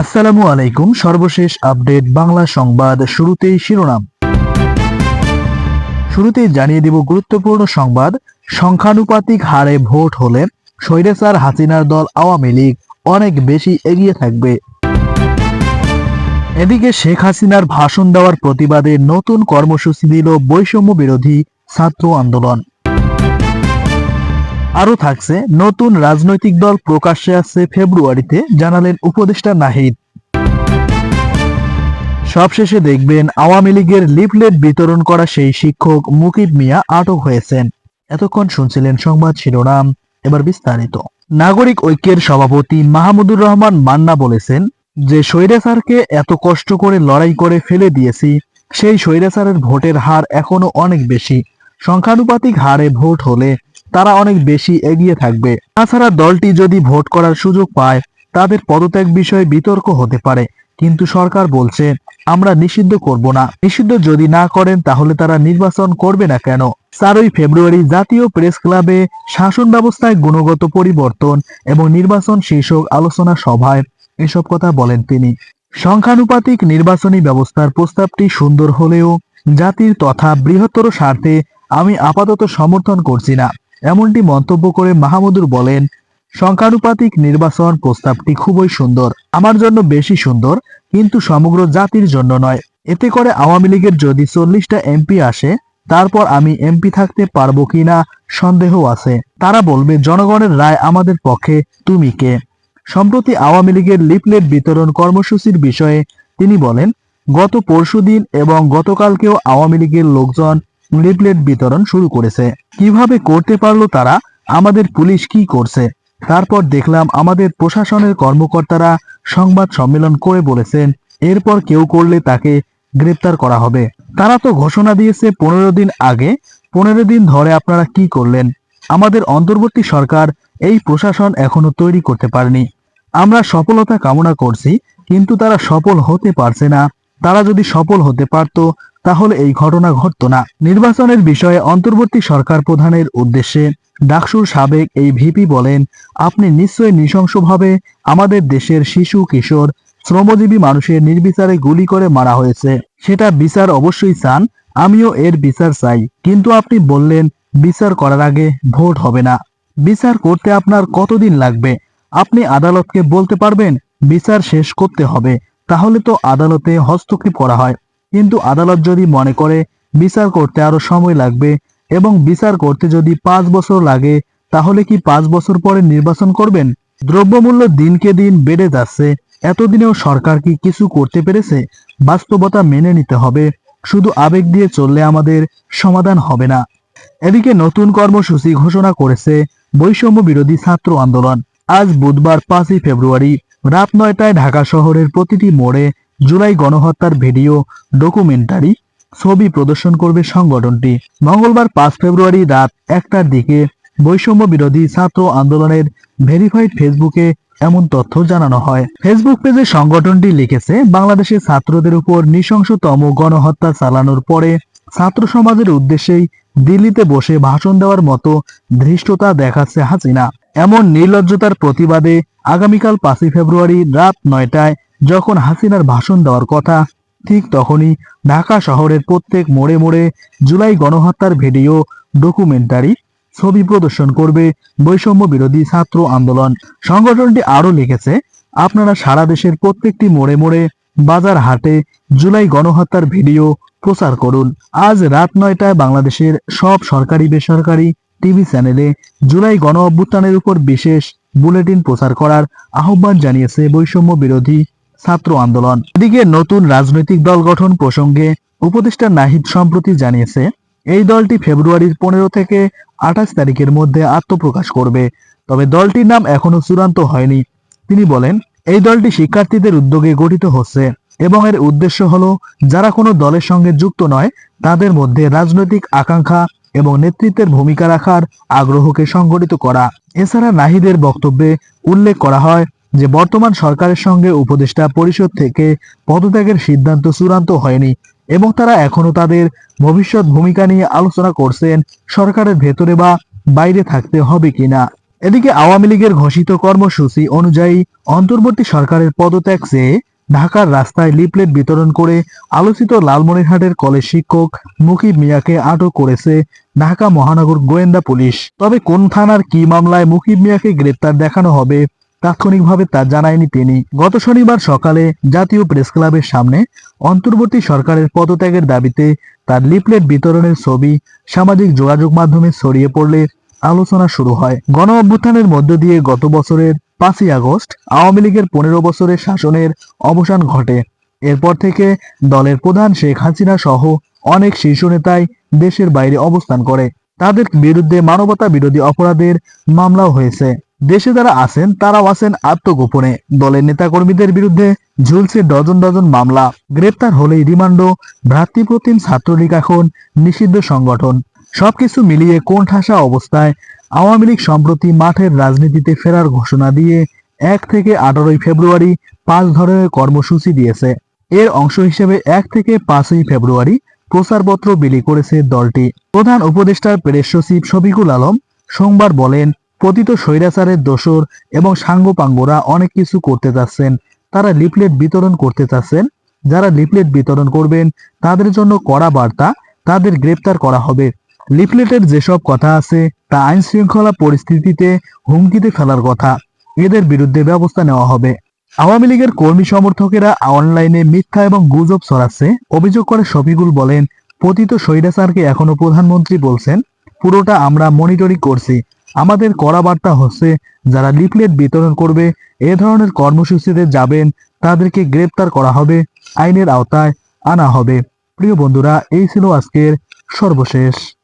আসসালামু আলাইকুম, সর্বশেষ আপডেট বাংলা সংবাদ শুরুতেই শিরোনাম। শুরুতেই জানিয়ে দিব গুরুত্বপূর্ণ সংবাদ, সংখ্যানুপাতিক হারে ভোট হলে স্বৈরাচার হাসিনার দল আওয়ামী লীগ অনেক বেশি এগিয়ে থাকবে। এদিকে শেখ হাসিনার ভাষণ দেওয়ার প্রতিবাদে নতুন কর্মসূচি দিল বৈষম্য বিরোধী ছাত্র আন্দোলন। আরও থাকছে, নতুন রাজনৈতিক দল প্রকাশ্যে আসছে ফেব্রুয়ারিতে, জানালেন উপদেষ্টা নাহিদ। সবশেষে দেখবেন, আওয়ামী লীগের লিফলেট বিতরণ করা সেই শিক্ষক মুকিব মিয়া আটক হয়েছেন। এতক্ষণ শুনছিলেন সংবাদ শিরোনাম, এবার বিস্তারিত। নাগরিক ঐক্যের সভাপতি মাহমুদুর রহমান মান্না বলেছেন যে, স্বৈরাচারকে এত কষ্ট করে লড়াই করে ফেলে দিয়েছি, সেই স্বৈরাচারের ভোটের হার এখনও অনেক বেশি। সংখ্যানুপাতিক হারে ভোট হলে তারা অনেক বেশি এগিয়ে থাকবে। তাছাড়া দলটি যদি ভোট করার সুযোগ পায়, তাদের পদত্যাগ বিষয়ে বিতর্ক হতে পারে। কিন্তু সরকার বলছে, আমরা নিষিদ্ধ করব না। নিষিদ্ধ যদি না করেন, তাহলে তারা নির্বাচন করবে না কেন? চারই ফেব্রুয়ারি জাতীয় প্রেস ক্লাবে শাসন ব্যবস্থায় গুণগত পরিবর্তন এবং নির্বাচন শীর্ষক আলোচনা সভায় এসব কথা বলেন তিনি। সংখ্যানুপাতিক নির্বাচনী ব্যবস্থার প্রস্তাবটি সুন্দর হলেও জাতির তথা বৃহত্তর স্বার্থে আমি আপাতত সমর্থন করছি না। এমনটি মন্তব্য করে মাহমুদুর বলেন, সংখ্যানুপাতিক নির্বাচন প্রস্তাবটি খুবই সুন্দর, আমার জন্য বেশি সুন্দর, কিন্তু সমগ্র জাতির জন্য নয়। এতে করে আওয়ামী লীগের যদি চল্লিশটা এমপি আসে, তারপর আমি এমপি থাকতে পারব কিনা সন্দেহ আছে। তারা বলবে, জনগণের রায় আমাদের পক্ষে, তুমি কে? সম্প্রতি আওয়ামী লীগের লিফলেট বিতরণ কর্মসূচির বিষয়ে তিনি বলেন, গত পরশুদিন এবং গতকালকেও আওয়ামী লীগের লোকজন লিফলেট বিতরণ শুরু করেছে। কীভাবে করতে পারল তারা? আমাদের পুলিশ কি করছে? তারপর দেখলাম আমাদের প্রশাসনের কর্মকর্তারা সংবাদ সম্মেলন করে বলেছেন, এরপর কেউ করলে তাকে গ্রেপ্তার করা হবে। তারা তো ঘোষণা দিয়েছে পনেরো দিন আগে। পনেরো দিন ধরে আপনারা কি করলেন? আমাদের অন্তর্বর্তী সরকার এই প্রশাসন এখনও তৈরি করতে পারেনি। আমরা সফলতা কামনা করছি, কিন্তু তারা সফল হতে পারছে না। তারা যদি সফল হতে পারত তাহলে এই ঘটনা ঘটতো না। নির্বাচনের বিষয়ে অন্তর্বর্তী সরকার প্রধানের উদ্দেশ্যে ডাকসুর সাবেক এই ভিপি বলেন, আপনি নিশ্চয়ই নৃশংসভাবে আমাদের দেশের শিশু, কিশোর, শ্রমজীবী মানুষের নির্বিচারে গুলি করে মারা হয়েছে। সেটা বিচার অবশ্যই চান, আমিও এর বিচার চাই। কিন্তু আপনি বললেন, বিচার করার আগে ভোট হবে না। বিচার করতে আপনার কতদিন লাগবে? আপনি আদালতকে বলতে পারবেন, বিচার শেষ করতে হবে। তাহলে তো আদালতে হস্তক্ষেপ করা হয়। কিন্তু আদালত যদি মনে করে বিচার করতে আরও সময় লাগবে এবং বিচার করতে যদি পাঁচ বছর লাগে, তাহলে কি পাঁচ বছর পরে নির্বাচন করবেন? দ্রব্যমূল্য দিনকে দিন বেড়ে যাচ্ছে। এতদিনেও সরকার কি কিছু করতে পেরেছে? বাস্তবতা মেনে নিতে হবে। শুধু আবেগ দিয়ে চললে আমাদের সমাধান হবে না। এদিকে নতুন কর্মসূচি ঘোষণা করেছে বৈষম্য বিরোধী ছাত্র আন্দোলন। আজ বুধবার পাঁচই ফেব্রুয়ারি, রাত নয়টায় ঢাকা শহরের প্রতিটি মোড়ে জুলাই গণহত্যার ভিডিও ডকুমেন্টারি ছবি প্রদর্শন করবে সংগঠনটি। মঙ্গলবার পাঁচ ফেব্রুয়ারি রাত একটার দিকে বৈষম্য বিরোধী ছাত্র আন্দোলনের ভেরিফাইড ফেসবুকে এমন তথ্য জানানো হয়। ফেসবুক পেজে সংগঠনটি লিখেছে, বাংলাদেশের ছাত্রদের উপর নৃশংসতম গণহত্যা চালানোর পরে ছাত্র সমাজের উদ্দেশ্যেই দিল্লিতে বসে ভাষণ দেওয়ার মতো ধৃষ্টতা দেখাচ্ছে হাসিনা। এমন নির্লজ্জতার প্রতিবাদে আগামীকাল পাঁচই ফেব্রুয়ারি রাত নয়টায় যখন হাসিনার ভাষণ দেওয়ার কথা, ঠিক তখনই ঢাকা শহরের প্রত্যেক মোড়ে মোড়ে জুলাই গণহত্যার ভিডিও, ডকুমেন্টারি, ছবি প্রদর্শন করবে বৈষম্য বিরোধী ছাত্র আন্দোলন। সংগঠনটি আরও লিখেছে, আপনারা সারা দেশের প্রত্যেকটি মোড়ে মোড়ে বাজার হাটে জুলাই গণহত্যার ভিডিও প্রচার করুন। আজ রাত নয়টায় বাংলাদেশের সব সরকারি বেসরকারি টিভি চ্যানেলে জুলাই গণ অভ্যুত্থানের উপর বিশেষ বুলেটিন প্রচার করার আহ্বান জানিয়েছে বৈষম্য বিরোধী ছাত্র আন্দোলন। এদিকে নতুন রাজনৈতিক দল গঠন প্রসঙ্গে উপদেষ্টা নাহিদ সম্প্রতি জানিয়েছে, এই দলটি ফেব্রুয়ারির পনেরো থেকে আঠাশ তারিখের মধ্যে আত্মপ্রকাশ করবে, তবে দলটির নাম এখনও চূড়ান্ত হয়নি। তিনি বলেন, এই দলটি শিক্ষার্থীদের উদ্যোগে গঠিত হচ্ছে এবং এর উদ্দেশ্য হলো, যারা কোনো দলের সঙ্গে যুক্ত নয়, তাদের মধ্যে রাজনৈতিক আকাঙ্ক্ষা এবং নেতৃত্বের ভূমিকা রাখার আগ্রহকে সংগঠিত করা। এছাড়া নাহিদের বক্তব্যে উল্লেখ করা হয় যে বর্তমান সরকারের সঙ্গে উপদেষ্টা পরিষদ থেকে পদত্যাগের সিদ্ধান্ত চূড়ান্ত হয়নি এবং তারা এখনও তাদের ভবিষ্যৎ ভূমিকা নিয়ে আলোচনা করছেন সরকারের ভেতরে বা বাইরে থাকতে হবে কিনা। এদিকে আওয়ামী লীগের ঘোষিত কর্মসূচি অনুযায়ী অন্তর্বর্তী সরকারের পদত্যাগ চেয়ে ঢাকার রাস্তায় লিফলেট বিতরণ করে আলোচিত লালমনিরহাটের কলেজ শিক্ষক মুকিব মিয়াকে আটক করেছে ঢাকা মহানগর গোয়েন্দা পুলিশ। তবে কোন থানার কি মামলায় মুকিব মিয়াকে গ্রেপ্তার দেখানো হবে তাৎক্ষণিকভাবে তা জানায়নি তিনি। গত শনিবার সকালে জাতীয় প্রেস ক্লাবের সামনে অন্তর্বর্তী সরকারের পদত্যাগের দাবিতে তার লিফলেট বিতরণের ছবি সামাজিক যোগাযোগ মাধ্যমে ছড়িয়ে পড়লে আলোচনা শুরু হয়। গণ অভ্যুত্থানের মধ্য দিয়ে গত বছরের পাঁচই আগস্ট আওয়ামী লীগের পনেরো বছরের শাসনের অবসান ঘটে। এরপর থেকে দলের প্রধান শেখ হাসিনা সহ অনেক শীর্ষ নেতাই দেশের বাইরে অবস্থান করে। তাদের বিরুদ্ধে মানবতা বিরোধী অপরাধের মামলাও হয়েছে। দেশে যারা আছেন, তারাও আছেন আত্মগোপনে। দলের নেতাকর্মীদের বিরুদ্ধে ঝুলছে ডজন ডজন মামলা। গ্রেপ্তার হলেই রিমান্ড ভ্রাতৃপ্রতিম ছাত্রলীগ এখন নিষিদ্ধ সংগঠন। সবকিছু মিলিয়ে কোণঠাসা অবস্থায় আওয়ামী লীগ সম্প্রতি মাঠের রাজনীতিতে ফেরার ঘোষণা দিয়ে এক থেকে আঠারোই ফেব্রুয়ারি পাঁচ ধরনের কর্মসূচি দিয়েছে। এর অংশ হিসেবে এক থেকে পাঁচই ফেব্রুয়ারি প্রচারপত্র বিলি করেছে দলটি। প্রধান উপদেষ্টার প্রেস সচিব শফিকুল আলম সোমবার বলেন পতিত স্বৈরাচারের দোসর এবং সাঙ্গপাঙ্গরা অনেক কিছু করতে চাচ্ছেন। তারা লিফলেট বিতরণ করতে চাচ্ছেন। যারা লিফলেট বিতরণ করবেন, তাদের জন্য কড়া বার্তা তাদের গ্রেপ্তার করা হবে। লিফলেটের যেসব কথা আছে, তা আইন শৃঙ্খলা পরিস্থিতিতে হুমকিতে ফেলার কথা। এদের বিরুদ্ধে ব্যবস্থা নেওয়া হবে। আওয়ামী লীগের কর্মী সমর্থকেরা অনলাইনে মিথ্যা এবং গুজব ছড়াচ্ছে। অভিযোগ করে শফিকুল বলেন পতিত স্বৈরাচারকে এখনও প্রধানমন্ত্রী বলছেন, পুরোটা আমরা মনিটরিং করছি। আমাদের কড়া বার্তা হচ্ছে, যারা লিফলেট বিতরণ করবে, এ ধরনের কর্মসূচিতে যাবেন, তাদেরকে গ্রেপ্তার করা হবে, আইনের আওতায় আনা হবে। প্রিয় বন্ধুরা, এই ছিল আজকের সর্বশেষ।